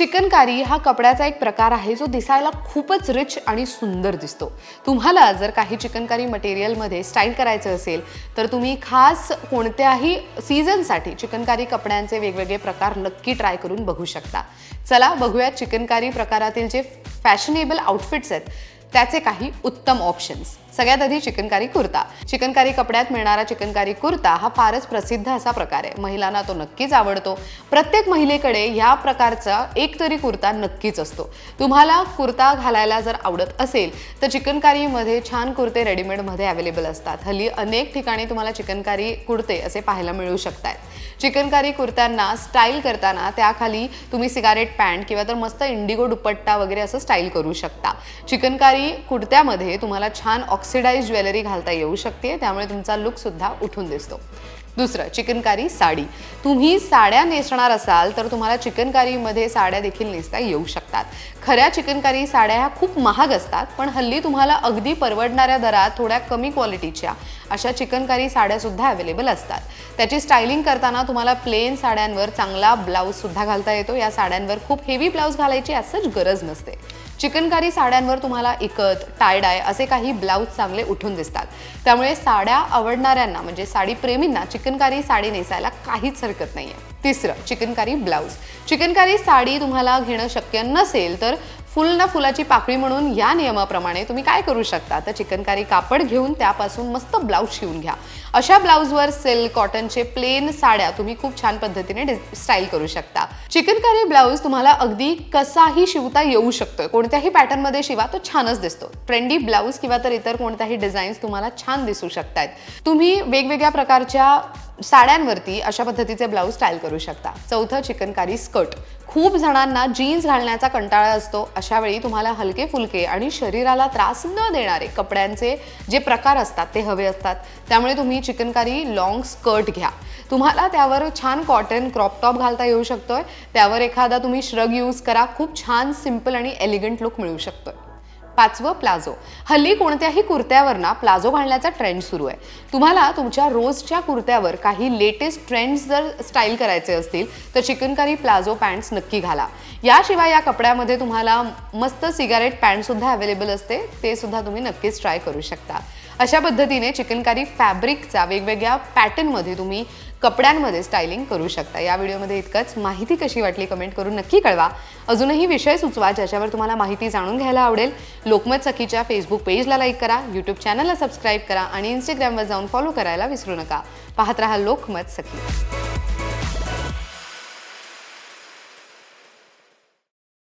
चिकनकारी हा कपड्याचा एक प्रकार आहे जो दिसायला खूपच रिच आणि सुंदर दिसतो. तुम्हाला जर काही चिकनकारी मटेरियलमध्ये स्टाईल करायचं असेल तर तुम्ही खास कोणत्याही सीझनसाठी चिकनकारी कपड्यांचे वेगवेगळे प्रकार नक्की ट्राय करून बघू शकता. चला बघूयात चिकनकारी प्रकारातील जे फॅशनेबल आउटफिट्स आहेत त्याचे काही उत्तम ऑप्शन्स सगळ्यात आधी चिकनकारी कुर्ता. चिकनकारी कपड्यात मिळणारा चिकनकारी कुर्ता हा फारच प्रसिद्ध असा प्रकार आहे. महिलांना तो नक्कीच आवडतो. प्रत्येक महिलेकडे ह्या प्रकारचा एक तरी कुर्ता नक्कीच असतो. तुम्हाला कुर्ता घालायला जर आवडत असेल तर चिकनकारीमध्ये छान कुर्ते रेडीमेडमध्ये अवेलेबल असतात. हल्ली अनेक ठिकाणी तुम्हाला चिकनकारी कुर्ते असे पाहायला मिळू शकतात. चिकनकारी कुर्त्यांना स्टाईल करताना त्याखाली तुम्ही सिगारेट पॅन्ट किंवा तर मस्त इंडिगो दुपट्टा वगैरे असं स्टाईल करू शकता. चिकनकारी कुर्त्यामध्ये तुम्हाला छान ऑक्सिडाईज ज्वेलरी घालता येऊ शकते त्यामुळे तुमचा लुक सुद्धा उठून दिसतो. दुसरं चिकनकारी साडी. तुम्ही साड्या नेसणार असाल तर तुम्हाला चिकनकारीमध्ये साड्या देखील नेसता येऊ शकतात. खऱ्या चिकनकारी साड्या ह्या खूप महाग असतात पण हल्ली तुम्हाला अगदी परवडणाऱ्या दरात थोड्या कमी क्वालिटीच्या अशा चिकनकारी साड्यासुद्धा अवेलेबल असतात. त्याची स्टायलिंग करताना तुम्हाला प्लेन साड्यांवर चांगला ब्लाऊजसुद्धा घालता येतो. या साड्यांवर खूप हेवी ब्लाऊज घालायची असंच गरज नसते. चिकनकारी साड्यांवर तुम्हाला इकत टायडाय असे काही ब्लाऊज चांगले उठून दिसतात. त्यामुळे साड्या आवडणाऱ्यांना म्हणजे साडी प्रेमींना चिकनकारी साडी नेसायला काहीच हरकत नाही आहे तिसरं चिकनकारी ब्लाऊज. चिकनकारी साडी तुम्हाला घेणं शक्य नसेल तर फुल ना फुलाची पाकळी म्हणून या नियमाप्रमाणे तुम्ही काय करू शकता? तर चिकनकारी कापड घेऊन त्यापासून मस्त ब्लाऊज शिवून घ्या. अशा ब्लाऊजवर सिल्क कॉटनचे प्लेन साड्या तुम्ही खूप छान पद्धतीने स्टाईल करू शकता. चिकनकारी ब्लाऊज तुम्हाला अगदी कसाही शिवता येऊ शकतोय. कोणत्याही पॅटर्नमध्ये शिवा तो छानच दिसतो. ट्रेंडी ब्लाऊज किंवा तर इतर कोणत्याही डिझाईन्स तुम्हाला छान दिसू शकतात तुम्ही वेगवेगळ्या प्रकारच्या साड्यांवरती अशा पद्धतीचे ब्लाऊज स्टाईल करू शकता. चौथं चिकनकारी स्कर्ट. खूप जणांना जीन्स घालण्याचा कंटाळा असतो. अशा वेळी तुम्हाला हलके फुलके आणि शरीराला त्रास न देणारे कपड्यांचे जे प्रकार असतात ते हवे असतात. त्यामुळे तुम्ही चिकनकारी लॉंग स्कर्ट घ्या. तुम्हाला त्यावर छान कॉटन क्रॉप टॉप घालता येऊ शकतोय. त्यावर एखादा तुम्ही श्रग यूज करा. खूप छान सिंपल आणि एलिगंट लुक मिळू शकतोय. पाचवं प्लाझो. हल्ली कोणत्याही कुर्त्यावर ना प्लाझो घालण्याचा ट्रेंड सुरू आहे. तुम्हाला तुमच्या रोजच्या कुर्त्यावर काही लेटेस्ट ट्रेंड्स जर स्टाईल करायचे असतील तर चिकनकारी प्लाझो पॅन्ट्स नक्की घाला. याशिवाय या कपड्यामध्ये तुम्हाला मस्त सिगारेट पॅन्टसुद्धा अवेलेबल असते ते सुद्धा तुम्ही नक्कीच ट्राय करू शकता. अशा पद्धतीने चिकनकारी फॅब्रिकचा वेगवेगळ्या पॅटर्नमध्ये तुम्ही कपड्यांमध्ये स्टायलिंग करू शकता. या व्हिडिओमध्ये इतकंच. माहिती कशी वाटली कमेंट करून नक्की कळवा. अजूनही विषय सुचवा ज्याच्यावर तुम्हाला माहिती जाणून घ्यायला आवडेल. लोकमत सखीच्या फेसबुक पेजला लाईक करा. यूट्यूब चॅनलला सबस्क्राईब करा. आणि इंस्टाग्रामवर जाऊन फॉलो करायला विसरू नका. पाहत राहा लोकमत सखी.